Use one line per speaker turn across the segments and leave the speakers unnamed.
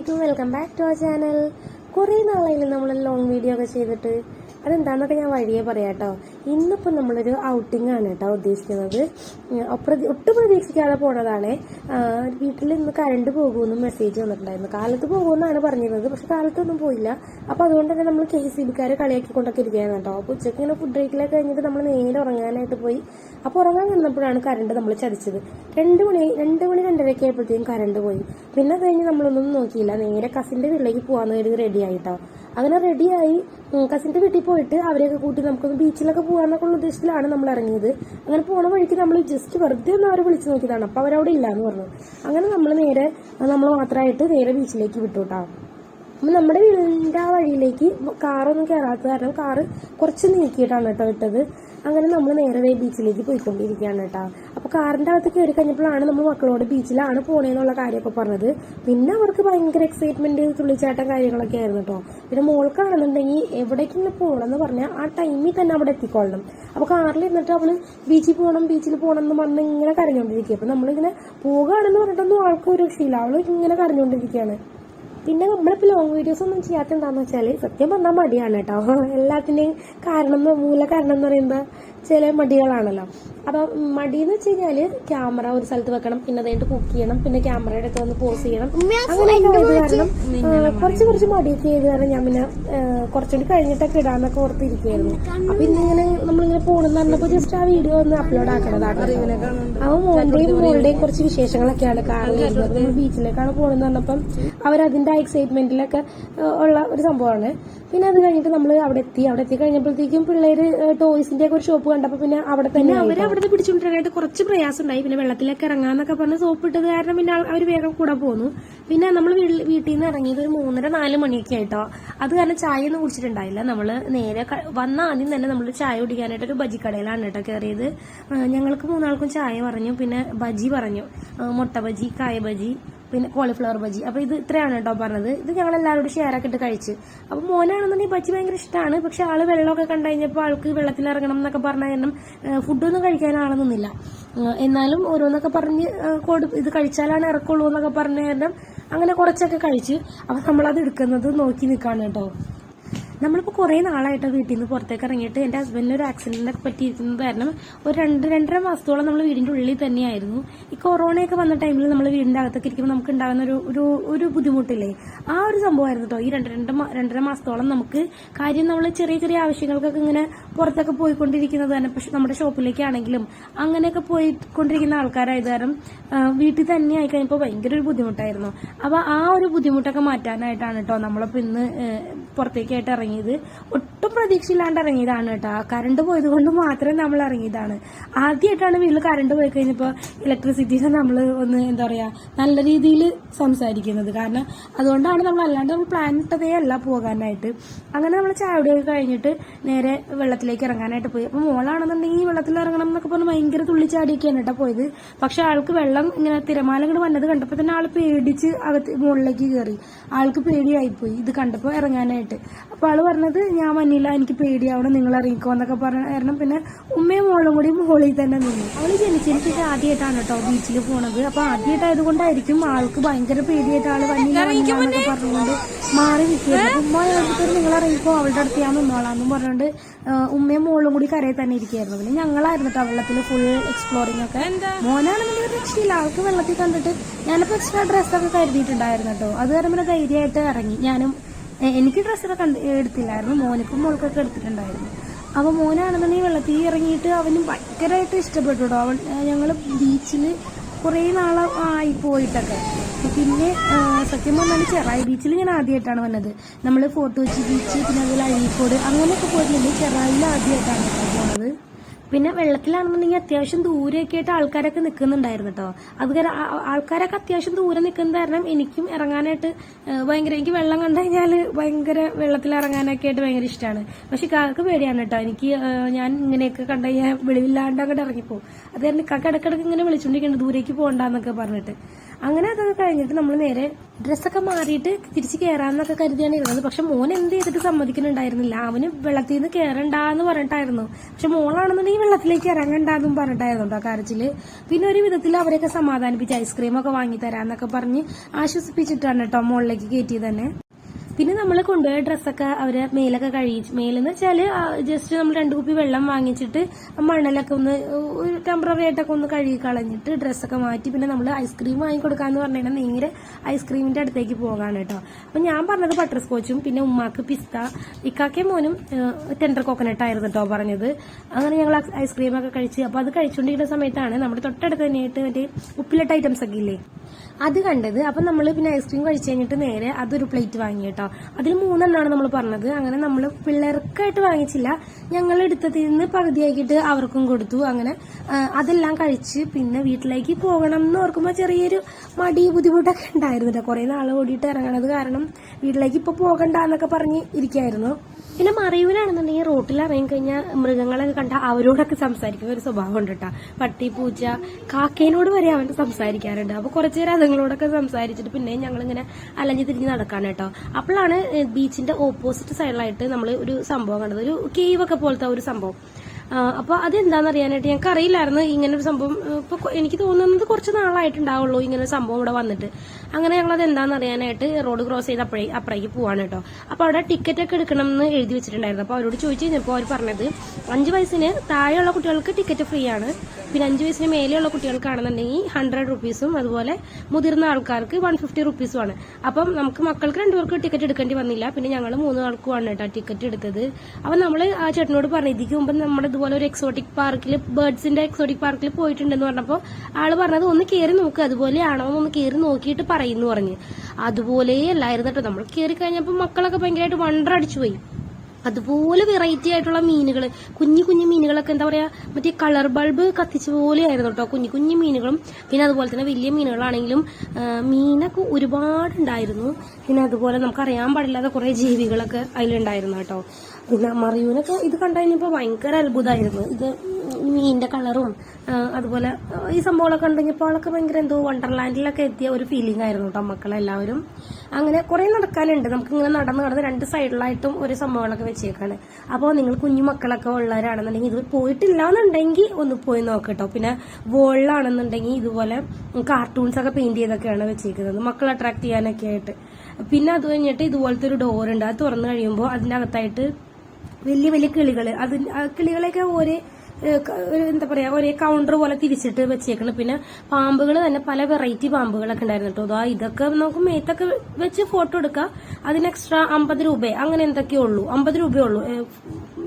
അലൈക്കും welcome back to our channel കുറേ നാളായില്ലേ നമ്മൾ ലോങ് വീഡിയോ ഒക്കെ ചെയ്തിട്ട്. അതെന്താണെന്നൊക്കെ ഞാൻ വഴിയെ പറയാം കേട്ടോ ഇന്നിപ്പോൾ നമ്മളൊരു ഔട്ടിംഗ് ആണ് കേട്ടോ ഉദ്ദേശിക്കുന്നത്. ഒട്ടും പ്രതീക്ഷിക്കാതെ പോണതാണ്. വീട്ടിൽ ഇന്ന് കറണ്ട് പോകുമെന്ന് മെസ്സേജ് വന്നിട്ടുണ്ടായിരുന്നു. കാലത്ത് പോകുമെന്നാണ് പറഞ്ഞിരുന്നത്. പക്ഷെ കാലത്തൊന്നും പോയില്ല. അപ്പോൾ അതുകൊണ്ട് തന്നെ നമ്മൾ കെ സി ബിക്കാരെ കളിയാക്കിക്കൊണ്ടൊക്കെ ഇരിക്കുകയാണ് കേട്ടോ. അപ്പോൾ ഉച്ചയ്ക്ക് ഇങ്ങനെ ഫുഡ് കഴിക്കലൊക്കെ കഴിഞ്ഞിട്ട് നമ്മൾ നേരെ ഉറങ്ങാനായിട്ട് പോയി. അപ്പോൾ ഉറങ്ങാൻ നിന്നപ്പോഴാണ് കറണ്ട് നമ്മൾ ചതിച്ചത്. രണ്ട് മണി രണ്ട് മണി രണ്ടരയ്ക്ക് ആയപ്പോഴത്തേക്കും കറണ്ട് പോയി. പിന്നെ കഴിഞ്ഞ് നമ്മളൊന്നും നോക്കിയില്ല. നേരെ കസിന്റെ വീട്ടിലേക്ക് പോകാന്ന് കരുതി റെഡി ആയിട്ടോ അങ്ങനെ റെഡിയായി കസിന്റെ വീട്ടിൽ പോയിട്ട് അവരെയൊക്കെ കൂട്ടി നമുക്കൊന്ന് ബീച്ചിലൊക്കെ പോകാന്നൊക്കെ ഉള്ള ഉദ്ദേശത്തിലാണ് നമ്മൾ ഇറങ്ങിയത്. അങ്ങനെ പോണ വഴിക്ക് നമ്മൾ ജസ്റ്റ് വെറുതെ ഒന്ന് അവരെ വിളിച്ചു നോക്കിയതാണ്. അപ്പോൾ അവരവിടെ ഇല്ല എന്ന് പറഞ്ഞു. അങ്ങനെ നമ്മൾ നേരെ നമ്മൾ മാത്രമായിട്ട് നേരെ ബീച്ചിലേക്ക് വിട്ടു കേട്ടോ അപ്പം നമ്മുടെ വീടിന്റെ ആ വഴിയിലേക്ക് കാറൊന്നും കയറാത്ത കാരണം കാറ് കുറച്ച് നീക്കിയിട്ടാണ് കേട്ടോ ഇട്ടത് അങ്ങനെ നമ്മൾ നേരെ ബീച്ചിലേക്ക് പോയിക്കൊണ്ടിരിക്കുകയാണ് കേട്ടോ. അപ്പോൾ കാറിന്റെ അകത്ത് കയറി കഴിഞ്ഞപ്പോഴാണ് നമ്മൾ മക്കളോട് ബീച്ചിലാണ് പോണേന്നുള്ള കാര്യമൊക്കെ പറഞ്ഞത്. പിന്നെ അവർക്ക് ഭയങ്കര എക്സൈറ്റ്മെന്റ് തുള്ളിച്ചാട്ടം കാര്യങ്ങളൊക്കെ ആയിരുന്നു കേട്ടോ. പിന്നെ മോൾക്കാണെന്നുണ്ടെങ്കിൽ പോകണം എന്ന് പറഞ്ഞാൽ ആ ടൈമിൽ തന്നെ അവിടെ എത്തിക്കൊള്ളണം. അപ്പോൾ കാറിൽ ഇരുന്നിട്ട് അവൾ ബീച്ചിൽ പോകണം ബീച്ചിൽ പോകണം എന്ന് പറഞ്ഞ് ഇങ്ങനെ കരഞ്ഞുകൊണ്ടിരിക്കുക അപ്പോൾ നമ്മളിങ്ങനെ പോകുകയാണെന്ന് പറഞ്ഞിട്ടൊന്നും ആൾക്ക് ഒരു രക്ഷയില്ല. അവൾ ഇങ്ങനെ കരഞ്ഞുകൊണ്ടിരിക്കുകയാണ് പിന്നെ നമ്മളിപ്പോൾ ലോങ് വീഡിയോസ് ഒന്നും ചെയ്യാത്ത എന്താണെന്ന് വെച്ചാൽ സത്യം പറഞ്ഞാൽ മടിയാണ് കേട്ടോ എല്ലാത്തിന്റെയും കാരണം മൂല കാരണം എന്ന് പറയുമ്പോൾ ചില മടികളാണല്ലോ. അപ്പം മടിയെന്ന് വെച്ച് കഴിഞ്ഞാൽ ക്യാമറ ഒരു സ്ഥലത്ത് വെക്കണം പിന്നെ അതായിട്ട് കുക്ക് ചെയ്യണം പിന്നെ ക്യാമറയുടെ അടുത്ത് വന്ന് പോസ് ചെയ്യണം. അങ്ങനെയൊക്കെ കാരണം കുറച്ച് കുറച്ച് മടിയൊക്കെ ചെയ്ത് കാരണം ഞാൻ പിന്നെ കുറച്ചുകൂടി കഴിഞ്ഞിട്ടൊക്കെ ഇടാന്നൊക്കെ ഓർത്തിരിക്കുവായിരുന്നു അപ്പൊ ഇന്നിങ്ങനെ നമ്മളിങ്ങനെ പോണെന്ന് പറഞ്ഞപ്പോ ജസ്റ്റ് ആ വീഡിയോ ഒന്ന് അപ്ലോഡ് ആക്കണതാണ് അവ മോന്റെയും മോളുടെയും കുറച്ച് വിശേഷങ്ങളൊക്കെയാണ് നമ്മൾ ബീച്ചിലേക്കാണ് പോണെന്ന് പറഞ്ഞപ്പം അവരതിന്റെ ആ എക്സൈറ്റ്മെന്റിലൊക്കെ ഉള്ള ഒരു സംഭവമാണ്. പിന്നെ അത് കഴിഞ്ഞിട്ട് നമ്മൾ അവിടെ എത്തി. അവിടെ എത്തി കഴിഞ്ഞപ്പോഴത്തേക്കും പിള്ളേര് ടോയ്സിന്റെ ഒക്കെ ഒരു ഷോപ്പ് കണ്ടപ്പോ പിന്നെ അവിടെ തന്നെ അവർ അവിടെ പിടിച്ചുകൊണ്ടിരിക്കാനായിട്ട് കുറച്ച് പ്രയാസം ഉണ്ടായി പിന്നെ വെള്ളത്തിലേക്ക് ഇറങ്ങാന്നൊക്കെ പറഞ്ഞ് സോപ്പ് ഇട്ടത് കാരണം പിന്നെ അവർ വേഗം കൂടെ പോന്നു. പിന്നെ നമ്മൾ വീട്ടിൽ നിന്ന് ഇറങ്ങിയത് ഒരു മൂന്നര നാല് മണിയൊക്കെ ആയിട്ടോ. അത് കാരണം ചായ ഒന്നും കുടിച്ചിട്ടുണ്ടായില്ല. നമ്മൾ നേരെ വന്ന ആദ്യം തന്നെ നമ്മൾ ചായ കുടിക്കാനായിട്ട് ഒരു ബജി കടയിലാണ് കേട്ടോ കയറിയത് ഞങ്ങൾക്ക് മൂന്നാൾക്കും ചായ പറഞ്ഞു. പിന്നെ ബജി പറഞ്ഞു. മുട്ട ബജി കായ ബജി പിന്നെ കോളിഫ്ലവർ ബജി അപ്പൊ ഇത് ഇത്രയാണ് കേട്ടോ പറഞ്ഞത്. ഇത് ഞങ്ങൾ എല്ലാവരോടും ഷെയർ ആക്കിയിട്ട് കഴിച്ച്. അപ്പൊ മോനാണെന്നുണ്ടെങ്കിൽ ബജി ഭയങ്കര ഇഷ്ടമാണ് പക്ഷെ ആൾ വെള്ളമൊക്കെ കണ്ടു കഴിഞ്ഞപ്പോൾ ആൾക്ക് വെള്ളത്തിൽ ഇറങ്ങണം എന്നൊക്കെ പറഞ്ഞ കാരണം ഫുഡൊന്നും കഴിക്കാൻ ആൾ എന്നാലും ഓരോന്നൊക്കെ പറഞ്ഞ് കൊടു ഇത് കഴിച്ചാലാണ് ഇറക്കുള്ളൂ എന്നൊക്കെ പറഞ്ഞ കാരണം അങ്ങനെ കുറച്ചൊക്കെ കഴിച്ച്. അപ്പൊ നമ്മളത് എടുക്കുന്നത് നോക്കി നിൽക്കാണ് കേട്ടോ നമ്മളിപ്പോൾ കുറേ നാളായിട്ട് വീട്ടിൽ നിന്ന് പുറത്തേക്ക് ഇറങ്ങിയിട്ട് എന്റെ ഹസ്ബൻഡിന് ഒരു ആക്സിഡന്റ് പറ്റിയിരിക്കുന്നത് കാരണം ഒരു രണ്ട് രണ്ടര മാസത്തോളം നമ്മൾ വീടിന്റെ ഉള്ളിൽ തന്നെയായിരുന്നു. ഈ കൊറോണയൊക്കെ വന്ന ടൈമിൽ നമ്മൾ വീടിന്റെ അകത്തൊക്കെ ഇരിക്കുമ്പോൾ നമുക്ക് ഉണ്ടാകുന്ന ഒരു ഒരു ഒരു ബുദ്ധിമുട്ടില്ലേ? ആ ഒരു സംഭവമായിരുന്നു കേട്ടോ ഈ രണ്ട് രണ്ട് രണ്ടര മാസത്തോളം നമുക്ക് കാര്യം നമ്മൾ ചെറിയ ചെറിയ ആവശ്യങ്ങൾക്കൊക്കെ ഇങ്ങനെ പുറത്തൊക്കെ പോയിക്കൊണ്ടിരിക്കുന്നത് തന്നെ. പക്ഷെ നമ്മുടെ ഷോപ്പിലേക്കാണെങ്കിലും അങ്ങനെയൊക്കെ പോയിക്കൊണ്ടിരിക്കുന്ന ആൾക്കാരായത് കാരണം വീട്ടിൽ തന്നെ ആയി കഴിഞ്ഞപ്പോൾ ഭയങ്കര ഒരു ബുദ്ധിമുട്ടായിരുന്നു. അപ്പോൾ ആ ഒരു ബുദ്ധിമുട്ടൊക്കെ മാറ്റാനായിട്ടാണ് കേട്ടോ നമ്മളിപ്പോൾ ഇന്ന് പുറത്തേക്കായിട്ട് പുറത്തേക്കായിട്ട് ഇറങ്ങിയത്. ഒട്ടും പ്രതീക്ഷയില്ലാണ്ട് ഇറങ്ങിയതാണ് കേട്ടോ. കറണ്ട് പോയത് കൊണ്ട് മാത്രമേ നമ്മൾ ഇറങ്ങിയതാണ്. ആദ്യമായിട്ടാണ് വീട്ടിൽ കറണ്ട് പോയി കഴിഞ്ഞപ്പോൾ ഇലക്ട്രിസിറ്റീനെ നമ്മൾ ഒന്ന് എന്താ പറയുക നല്ല രീതിയിൽ സംസാരിക്കുന്നത്. കാരണം അതുകൊണ്ടാണ് നമ്മൾ അല്ലാണ്ട് നമ്മൾ പ്ലാൻ ഇട്ടതേ അല്ല പോകാനായിട്ട്. അങ്ങനെ നമ്മൾ ചായ കഴിഞ്ഞിട്ട് നേരെ വെള്ളത്തിലേക്ക് ഇറങ്ങാനായിട്ട് പോയി. അപ്പോൾ മോളാണെന്നുണ്ടെങ്കിൽ വെള്ളത്തിൽ ഇറങ്ങണം എന്നൊക്കെ പറഞ്ഞ് ഭയങ്കര തുള്ളിച്ചാടിയൊക്കെയാണ് കേട്ടോ പോയത്. പക്ഷെ ആൾക്ക് വെള്ളം ഇങ്ങനെ തിരമാല ഇങ്ങോട്ട് വന്നത് കണ്ടപ്പോൾ തന്നെ ആൾ പേടിച്ച് അകത്ത് മുകളിലേക്ക് കയറി ആൾക്ക് പേടിയായിപ്പോയി ഇത് കണ്ടപ്പോൾ ഇറങ്ങാനായിട്ട്. അപ്പോൾ ആൾ പറഞ്ഞത് ഞാൻ വന്നില്ല എനിക്ക് പേടിയാവണം നിങ്ങൾ അറിയിക്കോ എന്നൊക്കെ പറഞ്ഞ കാരണം പിന്നെ ഉമ്മയും മോളും കൂടി മുകളിൽ തന്നെ നിന്നു. അവൾ ജനിച്ചെനിക്ക് ആദ്യമായിട്ടാണ് കേട്ടോ ബീച്ചിൽ പോണത്. അപ്പൊ ആദ്യമായിട്ടായത് കൊണ്ടായിരിക്കും ആൾക്ക് ഭയങ്കര പേടിയായിട്ട് ആൾ വന്നില്ല പറഞ്ഞുകൊണ്ട് മാറി നിൽക്കുന്നത് ഉമ്മ നിങ്ങൾ അറിയിക്കോ അവളുടെ അടുത്ത് ഞാൻ നിന്നോളാന്നും പറഞ്ഞുകൊണ്ട് ഉമ്മയും മോളും കൂടി കരയിൽ തന്നെ ഇരിക്കുകയായിരുന്നു. പിന്നെ ഞങ്ങളായിരുന്നു കേട്ടോ വെള്ളത്തിൽ ഫുൾ എക്സ്പ്ലോറിംഗ് ഒക്കെ. മോനാണെന്നുണ്ടെങ്കിൽ രക്ഷയില്ല. ആൾക്ക് വെള്ളത്തിൽ കണ്ടിട്ട് ഞാനിപ്പോ എക്സ്ട്രാ ഡ്രസ്സൊക്കെ കരുതിയിട്ടുണ്ടായിരുന്നു കേട്ടോ. അത് കാരണം ധൈര്യമായിട്ട് ഇറങ്ങി. ഞാനും എനിക്ക് ഡ്രസ്സൊക്കെ കണ്ട് എടുത്തില്ലായിരുന്നു. മോനിപ്പം മോൾക്കൊക്കെ എടുത്തിട്ടുണ്ടായിരുന്നു. അപ്പോൾ മോനാണെന്നുണ്ടെങ്കിൽ വെള്ളത്തിൽ ഇറങ്ങിയിട്ട് അവന് ഭയങ്കരമായിട്ട് ഇഷ്ടപ്പെട്ടു കേട്ടോ അവൻ ഞങ്ങൾ ബീച്ചിൽ കുറേ നാളെ ആയി പോയിട്ടൊക്കെ. പിന്നെ സത്യം പറഞ്ഞാൽ ചെറായി ബീച്ചിൽ ഞാൻ ആദ്യമായിട്ടാണ് വന്നത്. നമ്മൾ ഫോർട്ട് കൊച്ചി ബീച്ച് പിന്നെ അതുപോലെ അഴീക്കോട് അങ്ങനെയൊക്കെ പോയിട്ടുണ്ട്. ചെറായിൽ ആദ്യമായിട്ടാണ് പോണത്. പിന്നെ വെള്ളത്തിലാണെന്നുണ്ടെങ്കിൽ അത്യാവശ്യം ദൂരെയൊക്കെ ആയിട്ട് ആൾക്കാരൊക്കെ നിൽക്കുന്നുണ്ടായിരുന്നു കേട്ടോ അത് ആൾക്കാരൊക്കെ അത്യാവശ്യം ദൂരെ നിൽക്കുന്നത് കാരണം എനിക്കും ഇറങ്ങാനായിട്ട് ഭയങ്കര എനിക്ക് വെള്ളം കണ്ടു കഴിഞ്ഞാൽ ഭയങ്കര വെള്ളത്തിൽ ഇറങ്ങാനൊക്കെ ആയിട്ട് ഭയങ്കര ഇഷ്ടമാണ് പക്ഷെ കാക്ക് പേടിയാണ് കേട്ടോ എനിക്ക് ഞാൻ ഇങ്ങനെയൊക്കെ കണ്ടു വെളിവില്ലാണ്ട് അങ്ങോട്ട് ഇറങ്ങിപ്പോ അത് കാരണം കാക്ക ഇടക്കിടക്ക് ഇങ്ങനെ വിളിച്ചുകൊണ്ടിരിക്കുന്നുണ്ട് ദൂരേക്ക് പോകണ്ടെന്നൊക്കെ പറഞ്ഞിട്ട്. അങ്ങനെ അതൊക്കെ കഴിഞ്ഞിട്ട് നമ്മൾ നേരെ ഡ്രസ്സൊക്കെ മാറിയിട്ട് തിരിച്ച് കയറാന്നൊക്കെ കരുതിയാണ് ഇരുന്നത്. പക്ഷെ മോൻ എന്ത് ചെയ്തിട്ട് സമ്മതിക്കുന്നുണ്ടായിരുന്നില്ല. അവന് വെള്ളത്തിൽ നിന്ന് കയറണ്ടാന്ന് പറഞ്ഞിട്ടായിരുന്നു. പക്ഷെ മോളാണെന്നുണ്ടെങ്കിൽ വെള്ളത്തിലേക്ക് ഇറങ്ങണ്ടെന്നും പറഞ്ഞിട്ടായിരുന്നു കേട്ടോ കരച്ചിൽ പിന്നെ ഒരു വിധത്തിൽ അവരെയൊക്കെ സമാധാനിപ്പിച്ച് ഐസ്ക്രീമൊക്കെ വാങ്ങി തരാന്നൊക്കെ പറഞ്ഞ് ആശ്വസിപ്പിച്ചിട്ടാണ് കേട്ടോ മോളിലേക്ക് കയറ്റി തന്നെ. പിന്നെ നമ്മൾ കൊണ്ടുപോയ ഡ്രസ്സൊക്കെ അവരെ മേലൊക്കെ കഴിയിച്ചു മേലെന്ന് വെച്ചാൽ ജസ്റ്റ് നമ്മൾ രണ്ട് കുപ്പി വെള്ളം വാങ്ങിച്ചിട്ട് ആ മണ്ണലൊക്കെ ഒന്ന് ടെമ്പററി ആയിട്ടൊക്കെ ഒന്ന് കഴുകി കളഞ്ഞിട്ട് ഡ്രസ്സൊക്കെ മാറ്റി പിന്നെ നമ്മൾ ഐസ്ക്രീം വാങ്ങിക്കൊടുക്കാന്ന് പറഞ്ഞാൽ നേരെ ഐസ്ക്രീമിന്റെ അടുത്തേക്ക് പോകാണ് കേട്ടോ. അപ്പൊ ഞാൻ പറഞ്ഞത് ബട്ടർ സ്കോച്ചും പിന്നെ ഉമ്മാക്ക് പിസ്ത ഇക്കാക്കെ മോനും ടെൻഡർ കോക്കനട്ട് ആയിരുന്നു കേട്ടോ പറഞ്ഞത്. അങ്ങനെ ഞങ്ങൾ ഐസ്ക്രീം ഒക്കെ കഴിച്ച് അപ്പൊ അത് കഴിച്ചുകൊണ്ടിരിക്കുന്ന സമയത്താണ് നമ്മുടെ തൊട്ടടുത്ത് തന്നെയായിട്ട് മറ്റേ ഉപ്പിലിട്ട ഐറ്റംസ് ഒക്കെ ഇല്ലേ? അത് കണ്ടത്. അപ്പൊ നമ്മൾ പിന്നെ ഐസ്ക്രീം കഴിച്ചു കഴിഞ്ഞിട്ട് നേരെ അതൊരു പ്ലേറ്റ് വാങ്ങി കേട്ടോ. അതിൽ മൂന്നെണ്ണമാണ് നമ്മൾ പറഞ്ഞത്. അങ്ങനെ നമ്മൾ പിള്ളേർക്കായിട്ട് വാങ്ങിച്ചില്ല. ഞങ്ങൾ എടുത്തതിൽ നിന്ന് പകുതിയാക്കിയിട്ട് അവർക്കും കൊടുത്തു. അങ്ങനെ അതെല്ലാം കഴിച്ച് പിന്നെ വീട്ടിലേക്ക് പോകണം എന്ന് ഓർക്കുമ്പോൾ ചെറിയൊരു മടി ബുദ്ധിമുട്ടൊക്കെ ഉണ്ടായിരുന്നില്ല. കുറേ നാൾ ഓടിയിട്ട് ഇറങ്ങണത് കാരണം വീട്ടിലേക്ക് ഇപ്പൊ പോകണ്ട എന്നൊക്കെ പറഞ്ഞ് ഇരിക്കായിരുന്നു. പിന്നെ മറയൂരാണെന്നുണ്ടെങ്കിൽ റോട്ടിൽ ഇറങ്ങി കഴിഞ്ഞാൽ മൃഗങ്ങളൊക്കെ കണ്ട അവരോടൊക്കെ സംസാരിക്കുന്ന ഒരു സ്വഭാവം ഉണ്ട് കേട്ടോ പട്ടി പൂച്ച കാക്കേനോട് വരെ അവൻ സംസാരിക്കാറുണ്ട്. അപ്പോൾ കുറച്ചു നേരം അതുങ്ങളോടൊക്കെ സംസാരിച്ചിട്ട് പിന്നെ ഞങ്ങളിങ്ങനെ അലഞ്ഞു തിരിഞ്ഞ് നടക്കാണ് കേട്ടോ. അപ്പോഴാണ് ബീച്ചിന്റെ ഓപ്പോസിറ്റ് സൈഡിലായിട്ട് നമ്മൾ ഒരു സംഭവം കണ്ടത്. ഒരു കേവ് ഒക്കെ പോലത്തെ ഒരു സംഭവം. ആ, അപ്പൊ അതെന്താന്ന് അറിയാനായിട്ട് ഞങ്ങൾക്ക് അറിയില്ലായിരുന്നു ഇങ്ങനെ ഒരു സംഭവം ഇപ്പൊ എനിക്ക് തോന്നുന്നത് കുറച്ച് നാളായിട്ടുണ്ടാവുള്ളൂ ഇങ്ങനെ ഒരു സംഭവം ഇവിടെ വന്നിട്ട്. അങ്ങനെ ഞങ്ങൾ അത് എന്താണെന്ന് അറിയാനായിട്ട് റോഡ് ക്രോസ് ചെയ്ത് അപ്പഴേ അപ്പഴേക്ക് പോവാണ് കേട്ടോ. അപ്പൊ അവിടെ ടിക്കറ്റ് ഒക്കെ എടുക്കണം എന്ന് എഴുതി വെച്ചിട്ടുണ്ടായിരുന്നു. അപ്പൊ അവരോട് ചോദിച്ചു കഴിഞ്ഞപ്പോൾ അവർ പറഞ്ഞത് അഞ്ച് വയസ്സിന് താഴെയുള്ള കുട്ടികൾക്ക് ടിക്കറ്റ് ഫ്രീ ആണ് പിന്നെ അഞ്ച് വയസ്സിന് മേലെയുള്ള കുട്ടികൾക്കാണെന്നുണ്ടെങ്കിൽ ഹൺഡ്രഡ് റുപ്പീസും അതുപോലെ മുതിർന്ന ആൾക്കാർക്ക് വൺ ഫിഫ്റ്റി റുപ്പീസും ആണ്. അപ്പം നമുക്ക് മക്കൾക്ക് രണ്ടുപേർക്ക് ടിക്കറ്റ് എടുക്കേണ്ടി വന്നില്ല. പിന്നെ ഞങ്ങൾ മൂന്ന് ആൾക്കുമാണ് കേട്ടോ ടിക്കറ്റ് എടുത്തത്. അപ്പം നമ്മൾ ആ ചേട്ടനോട് പറഞ്ഞു ഇതിക്ക് മുമ്പ് നമ്മൾ ഇതുപോലെ ഒരു എക്സോട്ടിക് പാർക്കിൽ ബേർഡ്സിന്റെ എക്സോട്ടിക് പാർക്കിൽ പോയിട്ടുണ്ടെന്ന് പറഞ്ഞപ്പോൾ ആൾ പറഞ്ഞത് ഒന്ന് കയറി നോക്ക് അതുപോലെയാണോ ഒന്ന് കയറി നോക്കിയിട്ട് പറയുന്നു പറഞ്ഞ്. അതുപോലെ അല്ലായിരുന്നു കേട്ടോ നമ്മൾ കയറി കഴിഞ്ഞപ്പോൾ മക്കളൊക്കെ ഭയങ്കരമായിട്ട് വണ്ടർ അടിച്ചു പോയി. അതുപോലെ വെറൈറ്റി ആയിട്ടുള്ള മീനുകൾ കുഞ്ഞു കുഞ്ഞു മീനുകളൊക്കെ എന്താ പറയാ മറ്റേ കളർ ബൾബ് കത്തിച്ച പോലെ ആയിരുന്നു കേട്ടോ കുഞ്ഞു കുഞ്ഞു മീനുകളും. പിന്നെ അതുപോലെ തന്നെ വലിയ മീനുകളാണെങ്കിലും മീനൊക്കെ ഒരുപാടുണ്ടായിരുന്നു. പിന്നെ അതുപോലെ നമുക്ക് അറിയാൻ പാടില്ലാത്ത കുറെ ജീവികളൊക്കെ അതിലുണ്ടായിരുന്നു കേട്ടോ പിന്നെ മറിയൂനൊക്കെ ഇത് കണ്ടു കഴിഞ്ഞപ്പോൾ ഭയങ്കര അത്ഭുതമായിരുന്നു ഇത് മീനിന്റെ കളറും അതുപോലെ ഈ സംഭവങ്ങളൊക്കെ കണ്ടുകഴിഞ്ഞപ്പോൾ ആളൊക്കെ ഭയങ്കര എന്തോ വണ്ടർലാൻഡിലൊക്കെ എത്തിയ ഒരു ഫീലിംഗ് ആയിരുന്നു കേട്ടോ മക്കളെല്ലാവരും. അങ്ങനെ കുറെ നടക്കാനുണ്ട്. നമുക്ക് ഇങ്ങനെ നടന്ന് നടന്ന് രണ്ട് സൈഡിലായിട്ടും ഒരു സംഭവങ്ങളൊക്കെ വെച്ചേക്കാണ്. അപ്പോൾ നിങ്ങൾ കുഞ്ഞു മക്കളൊക്കെ ഉള്ളവരാണെന്നുണ്ടെങ്കിൽ ഇത് പോയിട്ടില്ല എന്നുണ്ടെങ്കിൽ ഒന്ന് പോയി നോക്കട്ടോ. പിന്നെ വോളിലാണെന്നുണ്ടെങ്കിൽ ഇതുപോലെ കാർട്ടൂൺസ് ഒക്കെ പെയിന്റ് ചെയ്തൊക്കെയാണ് വെച്ചേക്കുന്നത്. മക്കളെ അട്രാക്ട് ചെയ്യാനൊക്കെ ആയിട്ട്. പിന്നെ അത് കഴിഞ്ഞിട്ട് ഇതുപോലത്തെ ഒരു ഡോർ ഉണ്ട്. അത് തുറന്നു കഴിയുമ്പോൾ അതിനകത്തായിട്ട് വലിയ വലിയ കിളികൾ അത് കിളികളെയൊക്കെ ഒരു എന്താ പറയാ ഒരേ കൗണ്ടർ പോലെ തിരിച്ചിട്ട് വെച്ചേക്കണം. പിന്നെ പാമ്പുകൾ തന്നെ പല വെറൈറ്റി പാമ്പുകളൊക്കെ ഉണ്ടായിരുന്നു കേട്ടോ അതാ ഇതൊക്കെ നമുക്ക് മേത്തൊക്കെ വെച്ച് ഫോട്ടോ എടുക്കാം. അതിന് എക്സ്ട്രാ അമ്പത് രൂപ അങ്ങനെ എന്തൊക്കെയേ ഉള്ളൂ? അമ്പത് രൂപയേ ഉള്ളൂ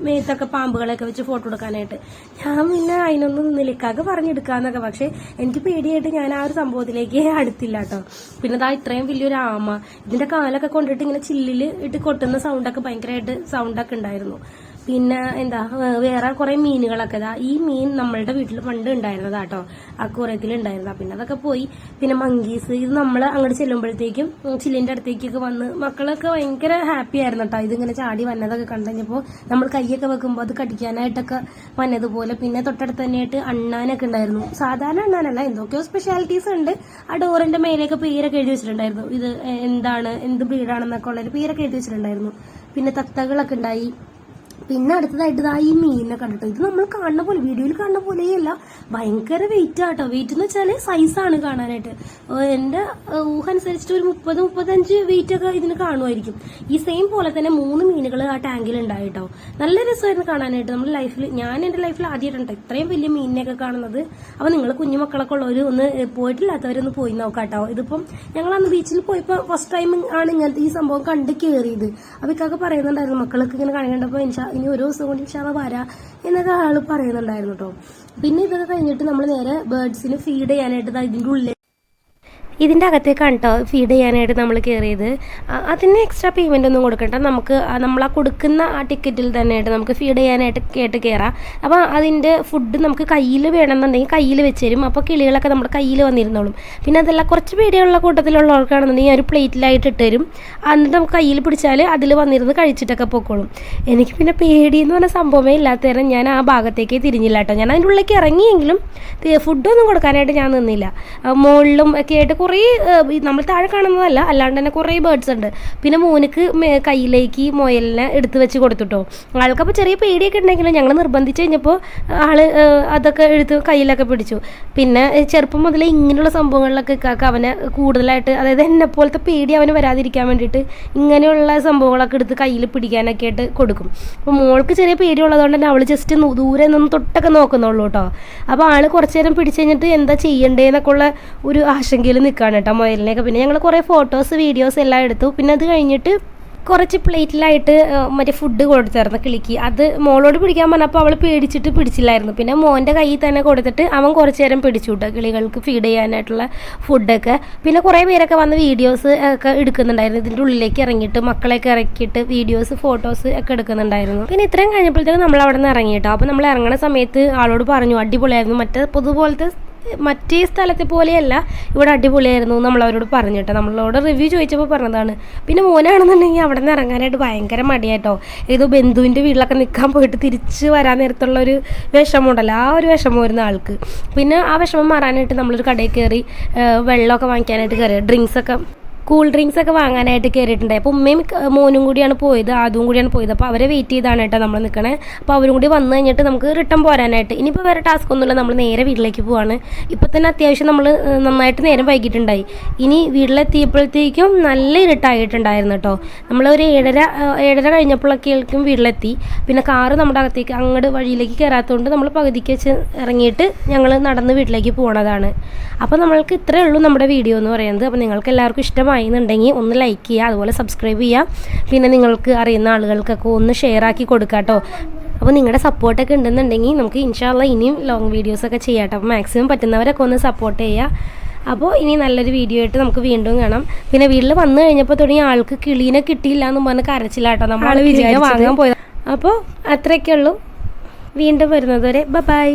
മേത്തൊക്കെ പാമ്പുകളൊക്കെ വെച്ച് ഫോട്ടോ എടുക്കാനായിട്ട്. ഞാൻ പിന്നെ അതിനൊന്നും നിലക്കാക്ക് പറഞ്ഞെടുക്കാന്നൊക്കെ. പക്ഷെ എനിക്ക് പേടിയായിട്ട് ഞാൻ ആ ഒരു സംഭവത്തിലേക്ക് അടുത്തില്ല കേട്ടോ പിന്നെ ദാ ഇത്രയും വലിയൊരു ആമ. ഇതിന്റെ കാലൊക്കെ കൊണ്ടിട്ട് ഇങ്ങനെ ചില്ലിൽ ഇട്ട് കൊട്ടുന്ന സൗണ്ടൊക്കെ ഭയങ്കരമായിട്ട് സൗണ്ടൊക്കെ ഉണ്ടായിരുന്നു. പിന്നെ എന്താ വേറെ കുറെ മീനുകളൊക്കെ ഇതാ ഈ മീൻ നമ്മളുടെ വീട്ടിൽ പണ്ട് ഉണ്ടായിരുന്നതാ കേട്ടോ അക്കൂറത്തിൽ ഉണ്ടായിരുന്നതാ പിന്നെ അതൊക്കെ പോയി. പിന്നെ മങ്കീസ് ഇത് നമ്മൾ അങ്ങോട്ട് ചെല്ലുമ്പോഴത്തേക്കും ചില്ലിന്റെ അടുത്തേക്കൊക്കെ വന്ന് മക്കളൊക്കെ ഭയങ്കര ഹാപ്പി ആയിരുന്നു കേട്ടോ ഇതിങ്ങനെ ചാടി വന്നതൊക്കെ കണ്ടപ്പോൾ നമ്മൾ കൈയൊക്കെ വെക്കുമ്പോൾ അത് കടിക്കാനായിട്ടൊക്കെ വന്നതുപോലെ പിന്നെ തൊട്ടടുത്ത് തന്നെയായിട്ട് അണ്ണാനൊക്കെ ഉണ്ടായിരുന്നു. സാധാരണ അണ്ണാനല്ല എന്തൊക്കെയോ സ്പെഷ്യാലിറ്റീസ് ഉണ്ട്. ആ ഡോറിന്റെ മേലെയൊക്കെ പേരൊക്കെ എഴുതി വെച്ചിട്ടുണ്ടായിരുന്നു. ഇത് എന്താണ് എന്ത് ബ്രീഡാണെന്നൊക്കെ ഉള്ളൊരു പേരൊക്കെ എഴുതി വെച്ചിട്ടുണ്ടായിരുന്നു. പിന്നെ തത്തകളൊക്കെ ഉണ്ടായി. പിന്നെ അടുത്തതായിട്ട് ഇതാ ഈ മീനിനെ കണ്ടിട്ടോ. ഇത് നമ്മൾ കാണുന്ന പോലെ വീഡിയോയിൽ കാണുന്ന പോലെയല്ല. ഭയങ്കര വെയിറ്റ് ആട്ടോ വെയിറ്റ് എന്ന് വെച്ചാൽ സൈസാണ് കാണാനായിട്ട്. എന്റെ ഊഹ അനുസരിച്ചിട്ട് ഒരു മുപ്പത് മുപ്പത്തഞ്ച് വെയിറ്റ് ഒക്കെ ഇതിന് കാണുമായിരിക്കും. ഈ സെയിം പോലെ തന്നെ മൂന്ന് മീനുകൾ ആ ടാങ്കിൽ ഉണ്ടായിട്ടോ നല്ല രസമായിരുന്നു കാണാനായിട്ട്. നമ്മൾ ലൈഫിൽ ഞാൻ എന്റെ ലൈഫിൽ ആദ്യമായിട്ടുണ്ട് ഇത്രയും വലിയ മീനിനെയൊക്കെ കാണുന്നത്. അപ്പൊ നിങ്ങൾ കുഞ്ഞു മക്കളൊക്കെ ഉള്ളവർ ഒന്ന് പോയിട്ടില്ലാത്തവരൊന്ന് പോയി നോക്കാട്ടോ. ഇതിപ്പം ഞങ്ങൾ അന്ന് ബീച്ചിൽ പോയപ്പോ ഫസ്റ്റ് ടൈം ആണ് ഇങ്ങനത്തെ ഈ സംഭവം കണ്ട് കയറിയത് അപ്പൊ ഇക്കൊക്കെ പറയുന്നുണ്ടായിരുന്നു മക്കൾക്ക് ഇങ്ങനെ കാണേണ്ടപ്പോ ഇൻഷാ ഇനി ഒരു ദിവസം കൊണ്ട് ഇൻഷാ വരാ എന്നൊക്കെ ആൾ പറയുന്നുണ്ടായിരുന്നു കേട്ടോ പിന്നെ ഇതൊക്കെ കഴിഞ്ഞിട്ട് നമ്മൾ നേരെ ബേർഡ്സിന് ഫീഡ് ചെയ്യാനായിട്ട് ഇതിന്റെ ഉള്ളിൽ ഇതിന്റെ അകത്തേക്കാണ് കേട്ടോ ഫീഡ് ചെയ്യാനായിട്ട് നമ്മൾ കയറിയത് അതിന് എക്സ്ട്രാ പേയ്മെന്റ് ഒന്നും കൊടുക്കണ്ട. നമുക്ക് നമ്മൾ ആ കൊടുക്കുന്ന ആ ടിക്കറ്റിൽ തന്നെയായിട്ട് നമുക്ക് ഫീഡ് ചെയ്യാനായിട്ട് കേട്ട് കയറാം അപ്പോൾ അതിന്റെ ഫുഡ് നമുക്ക് കയ്യിൽ വേണമെന്നുണ്ടെങ്കിൽ കയ്യിൽ വെച്ച് തരും അപ്പോൾ കിളികളൊക്കെ നമ്മുടെ കയ്യിൽ വന്നിരുന്നോളും. പിന്നെ അതല്ല കുറച്ച് പേടിയുള്ള കൂട്ടത്തിലുള്ളവർക്കാണെന്നുണ്ടെങ്കിൽ ഒരു പ്ലേറ്റിലായിട്ട് ഇട്ട് തരും എന്നിട്ട് നമുക്ക് കയ്യിൽ പിടിച്ചാൽ അതിൽ വന്നിരുന്ന് കഴിച്ചിട്ടൊക്കെ പൊക്കോളും. എനിക്ക് പിന്നെ പേടി എന്ന് പറഞ്ഞ സംഭവമേ ഇല്ലാത്ത നേരം ഞാൻ ആ ഭാഗത്തേക്ക് തിരിഞ്ഞില്ല കേട്ടോ ഞാൻ അതിന്റെ ഉള്ളിലേക്ക് ഇറങ്ങിയെങ്കിലും ഫുഡൊന്നും കൊടുക്കാനായിട്ട് ഞാൻ നിന്നില്ല. മുകളിലും ഒക്കെ ആയിട്ട് കുറേ നമ്മൾ താഴെ കാണുന്നതല്ല അല്ലാണ്ട് തന്നെ കുറേ ബേർഡ്സ് ഉണ്ട്. പിന്നെ മോനക്ക് കയ്യിലേക്ക് മുയലിനെ എടുത്ത് വെച്ച് കൊടുത്തുട്ടോ. ആൾക്കപ്പോൾ ചെറിയ പേടിയൊക്കെ ഉണ്ടെങ്കിലും ഞങ്ങൾ നിർബന്ധിച്ച് കഴിഞ്ഞപ്പോൾ ആൾ അതൊക്കെ എടുത്ത് കയ്യിലൊക്കെ പിടിച്ചു. പിന്നെ ചെറുപ്പം മുതലേ ഇങ്ങനെയുള്ള സംഭവങ്ങളിലൊക്കെ ഇക്കാക്ക അവനെ കൂടുതലായിട്ട് അതായത് എന്നെ പോലത്തെ പേടി അവന് വരാതിരിക്കാൻ വേണ്ടിയിട്ട് ഇങ്ങനെയുള്ള സംഭവങ്ങളൊക്കെ എടുത്ത് കയ്യിൽ പിടിക്കാനൊക്കെ ആയിട്ട് കൊടുക്കും. അപ്പോൾ മോൾക്ക് ചെറിയ പേടിയുള്ളതുകൊണ്ട് തന്നെ അവൾ ജസ്റ്റ് ദൂരെ നിന്ന് തൊട്ടൊക്കെ നോക്കുന്നുള്ളൂ കേട്ടോ അപ്പോൾ ആൾ കുറച്ച് നേരം പിടിച്ചു കഴിഞ്ഞിട്ട് എന്താ ചെയ്യണ്ടേന്നൊക്കെ ഉള്ള ഒരു ആശങ്കയിൽ നിൽക്കുകയാണ് കേട്ടോ മുയലിനെയൊക്കെ. പിന്നെ ഞങ്ങൾ കുറേ ഫോട്ടോസ് വീഡിയോസ് എല്ലാം എടുത്തു. പിന്നെ അത് കഴിഞ്ഞിട്ട് കുറച്ച് പ്ലേറ്റിലായിട്ട് മറ്റേ ഫുഡ് കൊടുത്തായിരുന്നു കിളിക്ക്. അത് മോളോട് പിടിക്കാൻ പറഞ്ഞപ്പോൾ അവൾ പേടിച്ചിട്ട് പിടിച്ചില്ലായിരുന്നു. പിന്നെ മോന്റെ കയ്യിൽ തന്നെ കൊടുത്തിട്ട് അവൻ കുറച്ച് നേരം പിടിച്ചു കേട്ടോ കിളികൾക്ക് ഫീഡ് ചെയ്യാനായിട്ടുള്ള ഫുഡൊക്കെ പിന്നെ കുറേ പേരൊക്കെ വന്ന് വീഡിയോസ് ഒക്കെ എടുക്കുന്നുണ്ടായിരുന്നു. ഇതിന്റെ ഉള്ളിലേക്ക് ഇറങ്ങിയിട്ട് മക്കളെയൊക്കെ ഇറക്കിയിട്ട് വീഡിയോസ് ഫോട്ടോസ് ഒക്കെ എടുക്കുന്നുണ്ടായിരുന്നു. പിന്നെ ഇത്രയും കഴിഞ്ഞപ്പോഴത്തേക്കും നമ്മൾ അവിടെ നിന്ന് ഇറങ്ങി കേട്ടോ. അപ്പോൾ നമ്മൾ ഇറങ്ങുന്ന സമയത്ത് ആളോട് പറഞ്ഞു അടിപൊളിയായിരുന്നു. മറ്റേ പൊതുപോലത്തെ മറ്റേ സ്ഥലത്തെ പോലെയല്ല. ഇവിടെ അടിപൊളിയായിരുന്നു നമ്മൾ അവരോട് പറഞ്ഞു കേട്ടോ. നമ്മളോട് റിവ്യൂ ചോദിച്ചപ്പോൾ പറഞ്ഞതാണ്. പിന്നെ മോനാണെന്നുണ്ടെങ്കിൽ അവിടെ നിന്ന് ഇറങ്ങാനായിട്ട് ഭയങ്കര മടിയായിട്ടോ ഏതോ ബന്ധുവിന്റെ വീട്ടിലൊക്കെ നിൽക്കാൻ പോയിട്ട് തിരിച്ച് വരാൻ നേരത്തുള്ള ഒരു വിഷമമുണ്ടല്ലോ. ആ ഒരു വിഷമമായിരുന്നു ആൾക്ക്. പിന്നെ ആ വിഷമം മാറാനായിട്ട് നമ്മളൊരു കടയിൽ കയറി വെള്ളമൊക്കെ വാങ്ങിക്കാനായിട്ട് കയറി. ഡ്രിങ്ക്സ് ഒക്കെ കൂൾ ഡ്രിങ്ക്സ് ഒക്കെ വാങ്ങാനായിട്ട് കയറിയിട്ടുണ്ടായി അപ്പോൾ ഉമ്മയും മോനും കൂടിയാണ് പോയത് ആദ്യം കൂടിയാണ് പോയത്. അപ്പോൾ അവരെ വെയിറ്റ് ചെയ്താണ് കേട്ടോ നമ്മൾ നിൽക്കണേ അപ്പോൾ അവരും കൂടി വന്നു കഴിഞ്ഞിട്ട് നമുക്ക് റിട്ടേൺ പോരാനായിട്ട്. ഇനിയിപ്പോൾ വേറെ ടാസ്ക് ഒന്നുമില്ല. നമ്മൾ നേരെ വീട്ടിലേക്ക് പോവാണ്. ഇപ്പോൾ തന്നെ അത്യാവശ്യം നമ്മൾ നന്നായിട്ട് നേരം വൈകിട്ടുണ്ടായി ഇനി വീട്ടിലെത്തിയപ്പോഴത്തേക്കും നല്ല ഇരുട്ടായിട്ടുണ്ടായിരുന്നു കേട്ടോ. നമ്മൾ ഒരു ഏഴര ഏഴര കഴിഞ്ഞപ്പോഴൊക്കെയായിരിക്കും വീട്ടിലെത്തി. പിന്നെ കാറ് നമ്മുടെ അകത്തേക്ക് അങ്ങോട്ട് വഴിയിലേക്ക് കയറാത്തതുകൊണ്ട് നമ്മൾ പകുതിക്ക് വെച്ച് ഇറങ്ങിയിട്ട് ഞങ്ങൾ നടന്ന് വീട്ടിലേക്ക് പോണതാണ്. അപ്പോൾ നമ്മൾക്ക് ഇത്രയേ ഉള്ളൂ നമ്മുടെ വീഡിയോ എന്ന് പറയുന്നത്. അപ്പോൾ നിങ്ങൾക്ക് എല്ലാവർക്കും ഇഷ്ടമായി എന്നുണ്ടെങ്കിൽ ഒന്ന് ലൈക്ക് ചെയ്യുക അതുപോലെ സബ്സ്ക്രൈബ് ചെയ്യുക. പിന്നെ നിങ്ങൾക്ക് അറിയുന്ന ആളുകൾക്കൊക്കെ ഒന്ന് ഷെയർ ആക്കി കൊടുക്കുക കേട്ടോ അപ്പോൾ നിങ്ങളുടെ സപ്പോർട്ടൊക്കെ ഉണ്ടെന്നുണ്ടെങ്കിൽ നമുക്ക് ഇൻഷാല്ല ഇനിയും ലോങ് വീഡിയോസൊക്കെ ചെയ്യാം കേട്ടോ അപ്പോൾ മാക്സിമം പറ്റുന്നവരൊക്കെ ഒന്ന് സപ്പോർട്ട് ചെയ്യുക. അപ്പോൾ ഇനി നല്ലൊരു വീഡിയോ ആയിട്ട് നമുക്ക് വീണ്ടും കാണാം. പിന്നെ വീട്ടിൽ വന്നു കഴിഞ്ഞപ്പോൾ തുടങ്ങി ആൾക്ക് കിളീനെ കിട്ടിയില്ല എന്ന് പറഞ്ഞ് കരച്ചില്ലാട്ടോ നമ്മൾ വിജയം വാങ്ങാൻ പോയത്. അപ്പോൾ അത്രയൊക്കെ ഉള്ളൂ. വീണ്ടും വരുന്നതുവരെ ബൈ